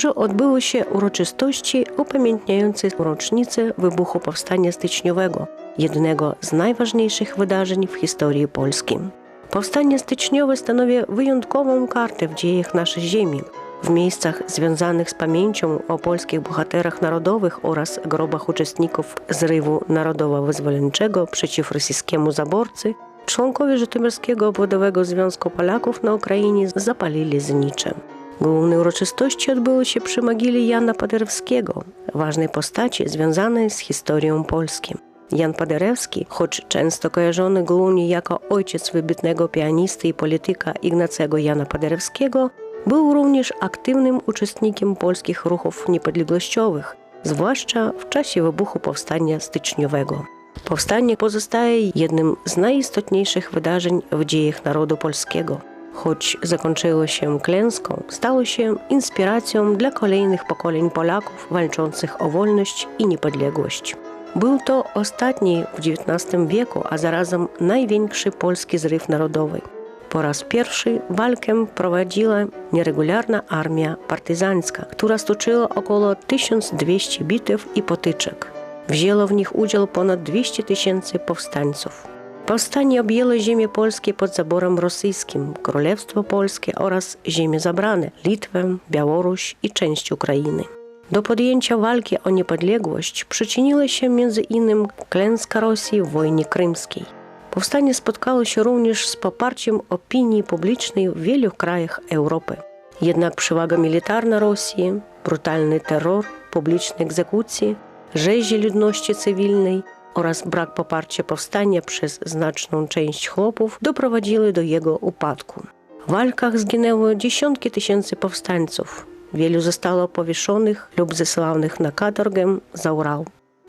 Paryżu odbyły się uroczystości upamiętniające rocznicę wybuchu Powstania Styczniowego, jednego z najważniejszych wydarzeń w historii Polski. Powstanie styczniowe stanowi wyjątkową kartę w dziejach naszej ziemi. W miejscach związanych z pamięcią o polskich bohaterach narodowych oraz grobach uczestników zrywu narodowo-wyzwoleńczego przeciw rosyjskiemu zaborcy członkowie Żytomierskiego Obwodowego Związku Polaków na Ukrainie zapalili znicze. Główne uroczystości odbyły się przy mogile Jana Paderewskiego, ważnej postaci związanej z historią Polski. Jan Paderewski, choć często kojarzony głównie jako ojciec wybitnego pianisty i polityka Ignacego Jana Paderewskiego, był również aktywnym uczestnikiem polskich ruchów niepodległościowych, zwłaszcza w czasie wybuchu Powstania Styczniowego. Powstanie pozostaje jednym z najistotniejszych wydarzeń w dziejach narodu polskiego. Choć zakończyło się klęską, stało się inspiracją dla kolejnych pokoleń Polaków walczących o wolność i niepodległość. Był to ostatni w XIX wieku, a zarazem największy polski zryw narodowy. Po raz pierwszy walkę prowadziła nieregularna armia partyzancka, która stoczyła około 1200 bitew i potyczek. Wzięło w nich udział ponad 200 tysięcy powstańców. Powstanie objęło ziemię polskie pod zaborem rosyjskim, Królestwo Polskie oraz ziemie zabrane Litwę, Białoruś i część Ukrainy. Do podjęcia walki o niepodległość przyczyniła się między klęska Rosji w wojnie krymskiej. Powstanie spotkało się również z poparciem opinii publicznej w wielu krajach Europy. Jednak przewaga militarna Rosji, brutalny terror, publiczne egzekucje, rzezi ludności cywilnej oraz brak poparcia powstania przez znaczną część chłopów doprowadziły do jego upadku. W walkach zginęło dziesiątki tysięcy powstańców. Wielu zostało powieszonych lub zesłanych na katorgę za Ural.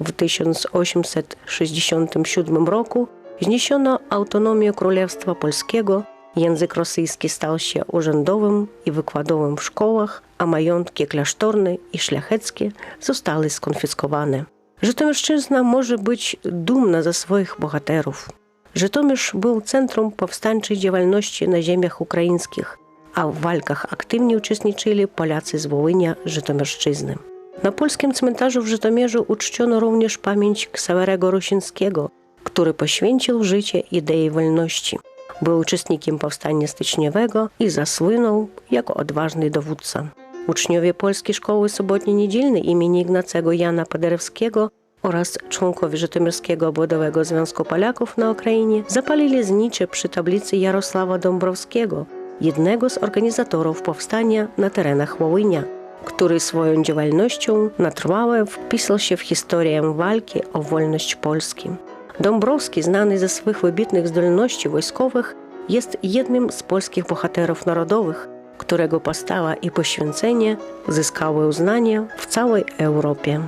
W 1867 roku zniesiono autonomię Królestwa Polskiego, język rosyjski stał się urzędowym i wykładowym w szkołach, a majątki klasztorne i szlacheckie zostały skonfiskowane. Żytomierszczyzna może być dumna ze swoich bohaterów. Żytomierz był centrum powstańczej działalności na ziemiach ukraińskich, a w walkach aktywnie uczestniczyli Polacy z Wołynia Żytomierszczyzny. Na polskim cmentarzu w Żytomierzu uczczono również pamięć Ksawerego Rusińskiego, który poświęcił życie idei wolności. Był uczestnikiem powstania styczniowego i zasłynął jako odważny dowódca. Uczniowie Polskiej Szkoły Sobotnie-Niedzielnej imieni Ignacego Jana Paderewskiego oraz członkowie Żytomierskiego Obwodowego Związku Polaków na Ukrainie zapalili znicze przy tablicy Jarosława Dąbrowskiego, jednego z organizatorów powstania na terenach Wołynia, który swoją działalnością na trwałe wpisał się w historię walki o wolność Polski. Dąbrowski, znany ze swych wybitnych zdolności wojskowych, jest jednym z polskich bohaterów narodowych, którego postawa i poświęcenie zyskały uznanie w całej Europie.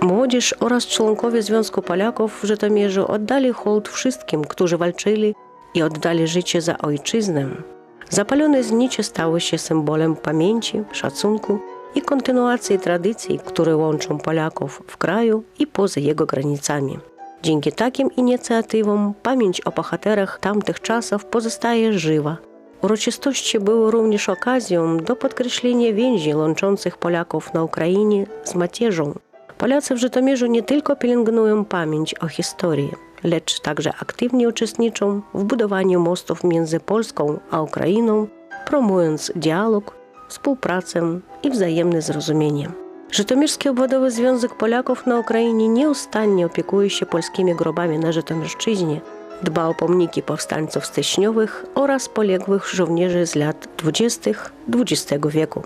Młodzież oraz członkowie Związku Polaków w Żytomierzu oddali hołd wszystkim, którzy walczyli i oddali życie za ojczyznę. Zapalone znicze stały się symbolem pamięci, szacunku i kontynuacji tradycji, które łączą Polaków w kraju i poza jego granicami. Dzięki takim inicjatywom pamięć o bohaterach tamtych czasów pozostaje żywa. Uroczystości były również okazją do podkreślenia więzi łączących Polaków na Ukrainie z macierzą. Polacy w Żytomierzu nie tylko pielęgnują pamięć o historii, lecz także aktywnie uczestniczą w budowaniu mostów między Polską a Ukrainą, promując dialog, współpracę i wzajemne zrozumienie. Żytomierski Obwodowy Związek Polaków na Ukrainie nieustannie opiekuje się polskimi grobami na Żytomierszczyźnie, dba o pomniki powstańców styczniowych oraz poległych żołnierzy z lat 20. XX wieku.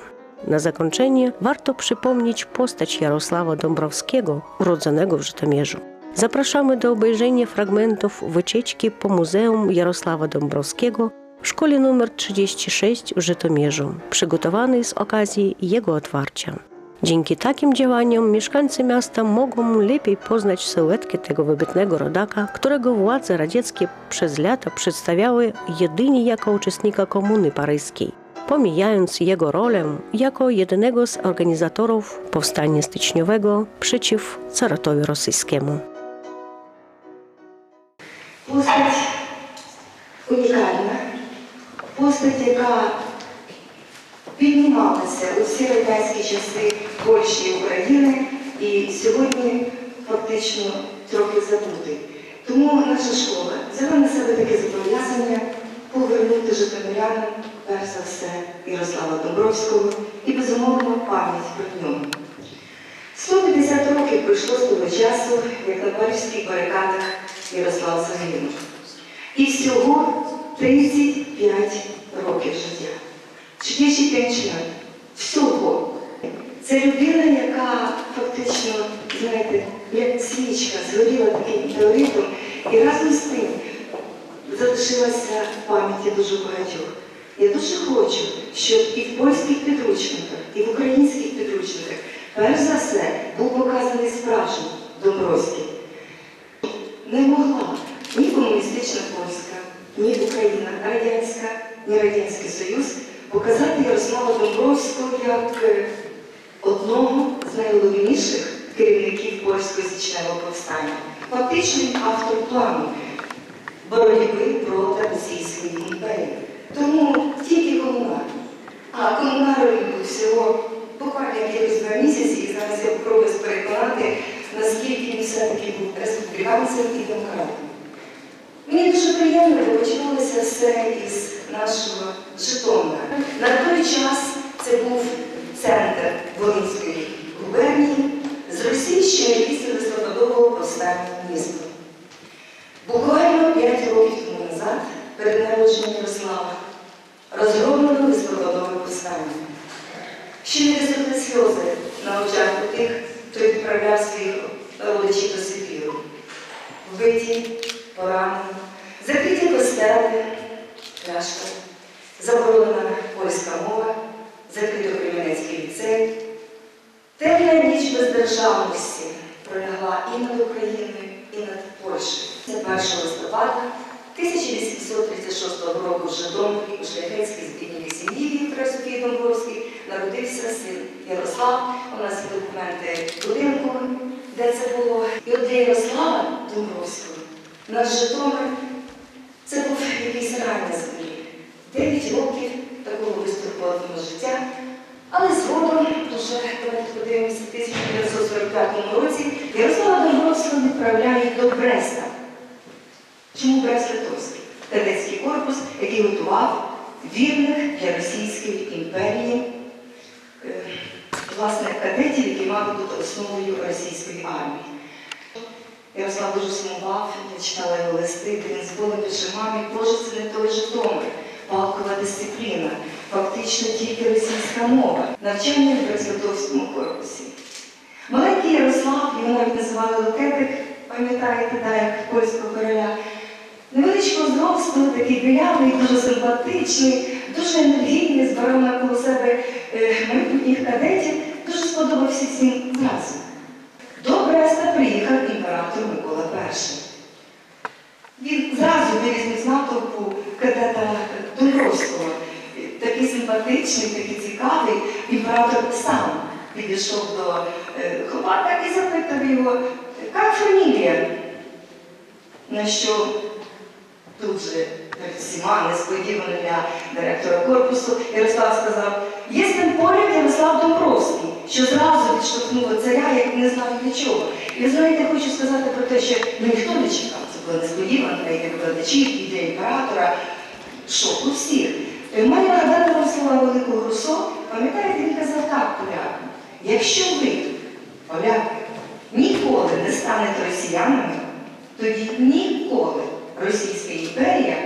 Na zakończenie warto przypomnieć postać Jarosława Dąbrowskiego, urodzonego w Żytomierzu. Zapraszamy do obejrzenia fragmentów wycieczki po Muzeum Jarosława Dąbrowskiego w szkole nr 36 w Żytomierzu, przygotowanej z okazji jego otwarcia. Dzięki takim działaniom mieszkańcy miasta mogą lepiej poznać sylwetkę tego wybitnego rodaka, którego władze radzieckie przez lata przedstawiały jedynie jako uczestnika komuny paryskiej, pomijając jego rolę jako jednego z organizatorów powstania styczniowego przeciw caratowi rosyjskiemu. Postać unikalna, postać, jaka піднімалася у всі радянські часи Польщі і України і сьогодні фактично трохи забутий. Тому наша школа взяла на себе таке зобов'язання повернути житомирянам, перш за все, Ярослава Домбровського і безумовно пам'ять про нього. 150 років пройшло з того часу, як на парижських барикадах Ярослав загинув. І всього 35 років життя. 35 років. Всього. Це людина, яка фактично, знаєте, як свічка, згоріла таким метеоритом і разом з тим залишилася в пам'яті дуже багатьох. Я дуже хочу, щоб і в польських підручниках, і в українських підручниках, перш за все, був показаний справжній Домбровський. Не могла ні комуністична Польська, ні Україна радянська, ні Радянський Союз показати Ярослава Домбровського як е, одного з найголовніших керівників польського січневого повстання. Фактично він автор плану боротьби проти Російської імперії. Тому тільки комунар. А комунарою всього буквально якихось два місяці, і зараз я попробую переконати, наскільки він все-таки був республіканцем і демократом. Мені дуже приємно, починалося все із нашого Житомира. На той час це був центр Волинської губернії з російщини після листопадового повстання міста. Буквально 5 років тому назад, перед народженням Ярослава, розгромлено листопадове повстання. Ще не висохли сльози на очах у тих, хто відправляв своїх родичів до Сибіру. Вбиті, поранені, закриті костели, пляшка, заборонена польська мова, закрито Кременецький ліцей. Темна ніч бездержавності пролягла і над Україною, і над Польщею. Це 1 листопада 1836 року в Житомирі у шляхетській збідній сім'ї Віктора Софії Домбровській народився син Ярослав. У нас є документи будинку, де це було. І от для Ярослава Домбровського наш Житомир це був якийсь на землі. Дев'ять років такого безтурботного життя. Але згодом, вже давайте подивимося, в 1945 році Ярослава Домбровського відправляють до Бреста. Чому Брест-Литовський? Кадетський корпус, який готував вірних для Російської імперії, е, власне, кадетів, які мали бути основою російської армії. Ярослав дуже сумував, я читала його листи, де він з болем пише мамі, Боже, це не той Житомир, палкова дисципліна, фактично тільки російська мова, навчання в Брест-Литовському корпусі. Маленький Ярослав, його навіть називали Лукетик, пам'ятаєте, да, як польського короля. Невеличкого зросту, такий білявий, дуже симпатичний, дуже енергійний, збирав навколо себе е, майбутніх кадетів, дуже сподобався всім зразу. До Бреста приїхав імператор Микола І. Він зразу вирізнив з натовпу кадета Домбровського. Такий симпатичний, такий цікавий. Імператор сам підійшов до е, хлопака і запитав його, як фамілія? На що тут же перед всіма несподівано для директора корпусу Ярослав сказав, є тим поряд Ярослав Домбровський, що зразу відштовхнуло царя, як не знав нічого. І знаєте, хочу сказати про те, що ніхто не чекав, це була несподіванка і для викладачів, і для імператора. Шок у всіх. Маю нагадати вам слова великого Руссо, пам'ятаєте, він казав так полякам, якщо ви, поляки, ніколи не станете росіянами, тоді ніколи Російська імперія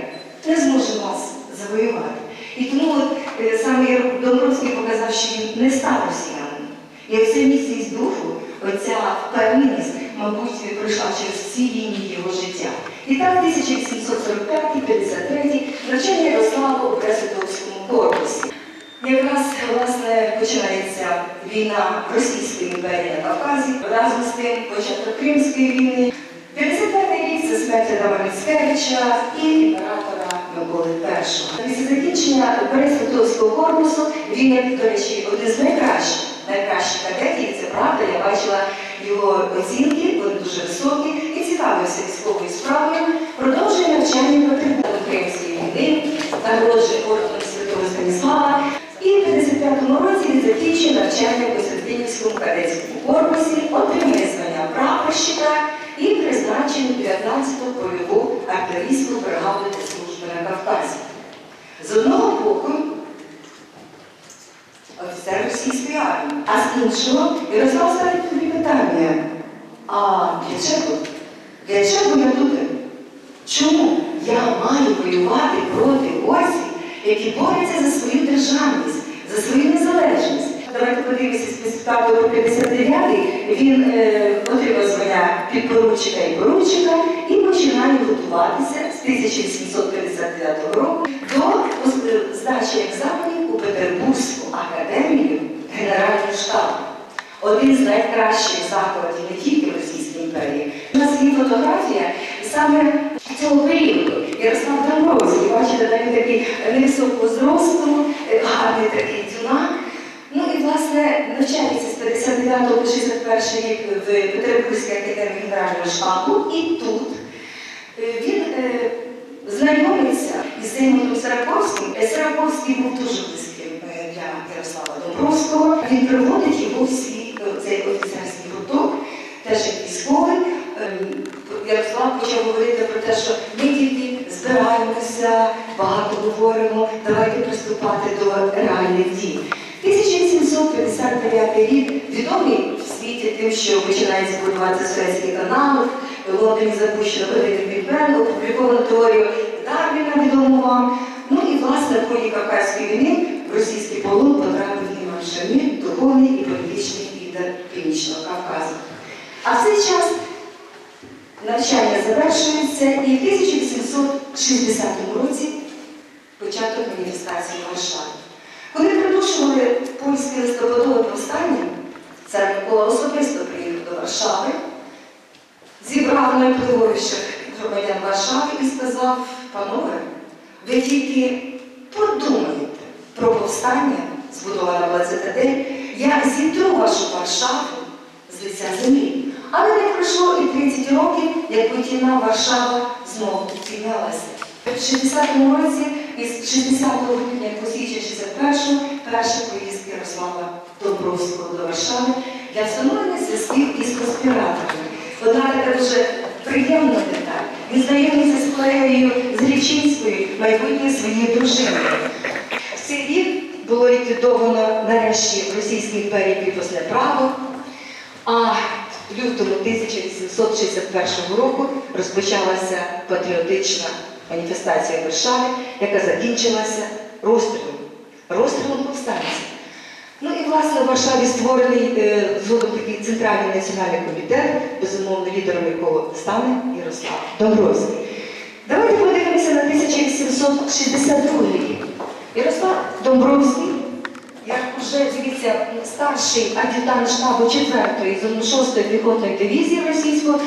не зможе вас завоювати. І тому от, е, саме Домбровський показав, що він не став росіянином. І оця міцність духу, оця впевненість, мабуть, пройшла через всі лінії його життя. І так, 1845-53 навчання Ярослава у Кресвятовському корпусі. Якраз власне починається війна Російської імперії на Кавказі, разом з тим початок Кримської війни. 55 рік це смерть Адама Міцкевича і імператора Миколи І. Після закінчення Пересвятовського корпусу він, до речі, один з найкращих, найкращих кадетів, це правда, бачила його оцінки, вони дуже високі, і цікавився військовою справою, продовжує навчання проти Кримської війни, нагороджує орденом Святого Станіслава. І в 55-му році він закінчує навчання в Костянтинівському кадетському корпусі, отримує звання прапорщика і призначений 19-ту польову артилерійську бригаду служби на Кавказі. З одного боку, офіцер російської армії, а з іншого Ярослав ставить тобі питання. А для чого? Для чого я тут? Чому я маю воювати проти осіб, які борються за свою державність, за свою незалежність? Давайте подивимося специфікату про 59-й, Він е, отримав звання підпоручика і поручика і починає готуватися з 1859 року до е, здачі екзаменів у Петербурзьку академію Генерального штабу. Один з найкращих закладів не тільки в Російській імперії. У нас є фотографія саме цього періоду. Ярослав Домбровський, бачите, він такий невисокого зросту, гарний такий дюнак. Ну і власне навчається з 59 по 61 рік в Петербурзькій академії Генерального штабу. І тут е, він е, знайомиться із Зеймутом Сараковським. Е, Сараковський був дуже близьким е, для Ярослава Домбровського. Він приводить його в свій е, цей офіцерський гурток, теж як військовий. Ярослав почав говорити про те, що ми діти збираємося, багато говоримо, давайте приступати до реальних дій. 1859 рік відомий в світі тим, що починається будуватися Суецький канал, в Лондоні запущено великий Бігбен, опубліковано теорію Дарвіна, відому вам. Ну і власне в ході Кавказької війни в російський полон потрапив Іван Шамір, духовний і політичний лідер Північного Кавказу. А в цей час навчання завершується і в 1860 році початок маніфестації в Варшаві. Коли придушували польське листопадове повстання, цар Микола особисто приїхав до Варшави, зібрав найвпливовіших громадян Варшави і сказав, панове, ви тільки подумайте про повстання, збудована була цитадель, я зітру вашу Варшаву з лиця землі. Але не пройшло і 30 років, як потівна Варшава знову піднялася. В 60-му році, із 60 грудня по січень 61-го, перший поїзд Ярослава Домбровського до Варшави для встановлення зв'язків із конспіраторами. Одна така дуже приємна деталь. Він знайомиться з колегою з Річинською, майбутньою своєю дружиною. В цей рік було ліквідовано нарешті Російській імперії підписне право, а в лютому 1861 року розпочалася патріотична маніфестація в яка закінчилася розстрілом, розстрілом повстанців. Ну і власне в Варшаві створений е, згодом такий центральний національний комітет, безумовно лідером якого стане Ярослав Домбровський. Давайте подивимося на 1862 рік. Ярослав Домбровський, як уже дивіться, старший ад'ютант штабу 4-ї 6-ї піхотної дивізії російського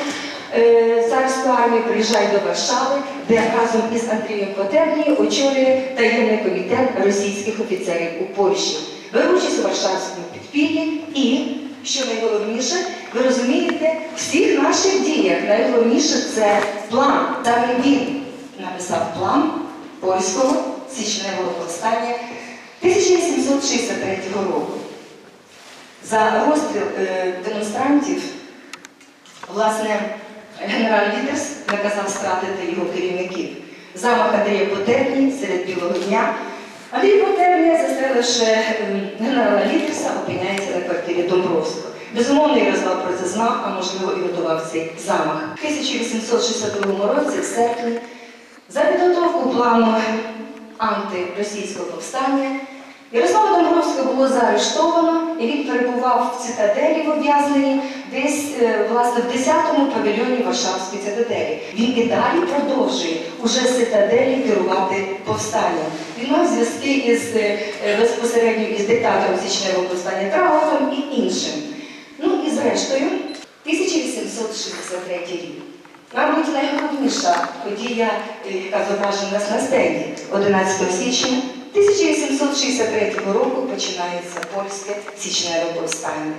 е, царської армії приїжджає до Варшави, де разом із Андрієм Потерні очолює таємний комітет російських офіцерів у Польщі. Бере участь у Варшавському підпіллі і, що найголовніше, ви розумієте, в всіх наших діях найголовніше це план. Саме він написав план польського січневого повстання 1863 року. За розстріл е, демонстрантів, власне, генерал Літерс наказав стратити його керівників. Замах Андрія Потерні серед білого дня. Андрій Потерня, застреливши ще генерала Літерса, опиняється на квартирі Домбровського. Безумовно, розвал про це знав, а можливо і готував цей замах. У 1862 році, в серпні, за підготовку плану антиросійського повстання Ярослава Домбровського було заарештовано, і він перебував в цитаделі в ув'язненні десь е, власне в 10-му павільйоні Варшавської цитаделі. Він і далі продовжує уже з цитаделі керувати повстанням. Він мав зв'язки із е, е, безпосередньо із диктатором січневого повстання Траутом і іншим. Ну і зрештою, 1863 рік. Мабуть, найголовніша подія, яка зображена на стенді 11 січня 1863 року починається польське січневе повстання.